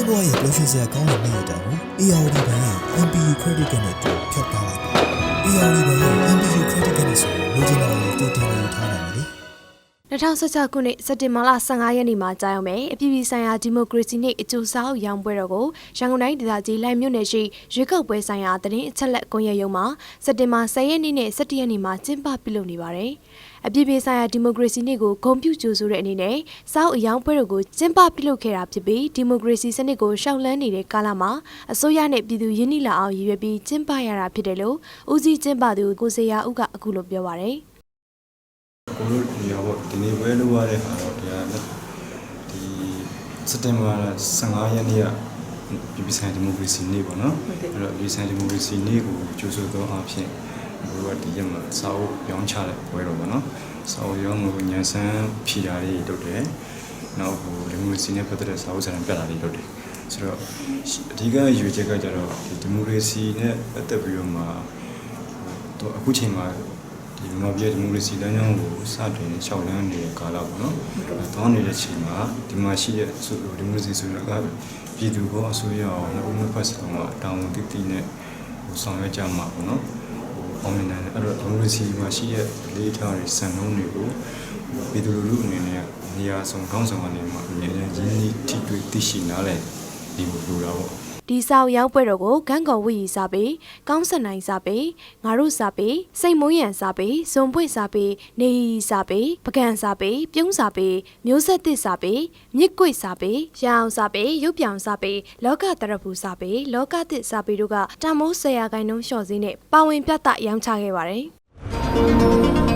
စရာကောင်းတဲ့နေ့ရက်တောင်ကို ARD ဘဏ်ရဲ့ MPU Credit Card နဲ့တူဖြတ်ထားလိုက်ပါ ARD ဘဏ်ရဲ့ MPU Credit Card နဲ့ဆိုလိုချင်တာကိုတူတင်နေထားနိုင်တယ်လေ2016ခုနှစ်စက်တင်ဘာလ15ရက်နေ့မှာကြာရောက်မယ်အပြည်ပြည်ဆိုင်ရာဒီမိုကရေစီနှင့်အကျိုးစားရောင်ပွဲတော်ကိုရန်ကုန်တိုင်းဒေသကြီးလိုင်မြို့နယ်ရှိရွေးကောက်ပွဲဆိုင်ရာသတင်းအချက်အလက်ကွန်ရက်ရုံးမှာစက်တင်ဘာ10ရက်နေ့နဲ့17ရက်နေ့မှာကျင်းပပြုလုပ်နေပါတယ်။ အပြည်ပြည်ဆိုင်ရာဒီမိုကရေစီနှင့်ကိုဂုဏ်ပြုကြိုဆိုတဲ့အနေနဲ့စောက်အယောင်ပွဲတော်ကိုကျင်းပပြုလုပ်ခဲ့တာဖြစ်ပြီးဒီမိုကရေစီစနစ်ကိုရှောက်လန်းနေတဲ့ကာလမှာအစိုးရနဲ့ပြည်သူရင်းနှီးလာအောင်ရည်ရွယ်ပြီးကျင်းပရတာဖြစ်တယ်လို့ဦးစီးကျင်းပသူကိုစေရာဦးကအခုလိုပြောပါတယ်။ကိုတို့ဒီဟာပေါ့ဒီနေ့ပွဲလုပ်ရတဲ့ဟာတော့တရားလက်ဒီစက်တင်ဘာ15ရက်နေ့ကပြည်ပဆိုင်ဒီမိုကရေစီနေ့ပေါ့နော်အဲ့တော့ပြည်ဆိုင်ဒီမိုကရေစီနေ့ကိုကြိုဆိုသောအားဖြင့် ဘိုးကဒီရက်မှာစာအုပ်ရောင်းချတဲ့ပွဲတော့ပေါ့နော်စာအုပ်ရောင်းလို့ညံစမ်းဖြီတာလေးလုပ်တယ်နောက်ဟိုဒီမိုကရေစီနဲ့ပတ်သက်တဲ့စာအုပ်စာတမ်းပြတာလေးလုပ်တယ်ဆိုတော့အဓိကရွေချက်ကကြတော့ဒီဒီမိုကရေစီနဲ့ပတ်သက်ပြီးတော့မှတော့အခုချိန်မှာဒီမြန်မာပြည်ဒီမိုကရေစီလမ်းကြောင်းကိုစတင်လျှောက်လန်းနေတဲ့ကာလပေါ့နော်။တောင်းနေတဲ့ချိန်မှာဒီမှာရှိတဲ့ဆိုဒီမိုကရေစီဆိုရကပြည်သူကအစိုးရအောင်နှစ်ဦးနှစ်ဖက်စလုံးကတောင်းဝန်တိတိနဲ့ဟိုဆောင်ရွက်ကြမှာပေါ့နော်။ဟို အောင်မြင်နိုင်တယ်အဲ့တော့ဒီမိုကရေစီမှာရှိတဲ့လေးထားတွေစံနှုန်းတွေကိုပြည်သူလူထုအနေနဲ့နေရာဆောင်ကောင်းဆောင်ကနေမှအမြဲတမ်းရင်းနှီးထိတွေ့သိရှိနားလည်ဒီလိုလိုတာပေါ့ ဒီဆောက်ရောက်ပွဲတော်ကိုဂန်းကော်ဝီရီစာပေကောင်းစံနိုင်စာပေငါတို့စာပေစိတ်မုံရံစာပေဇွန်ပွင့်စာပေနေရီစာပေပကံစာပေပြုံးစာပေမျိုးဆက်သစ်စာပေမြစ်ကွေ့စာပေရအောင်စာပေရုပ်ပြောင်စာပေလောကတရဖူစာပေလောကသစ်စာပေတို့ကတမိုးဆရာကိုင်းနှုံးလျှော့စည်းနဲ့ပါဝင်ပြသရောင်းချခဲ့ပါတယ်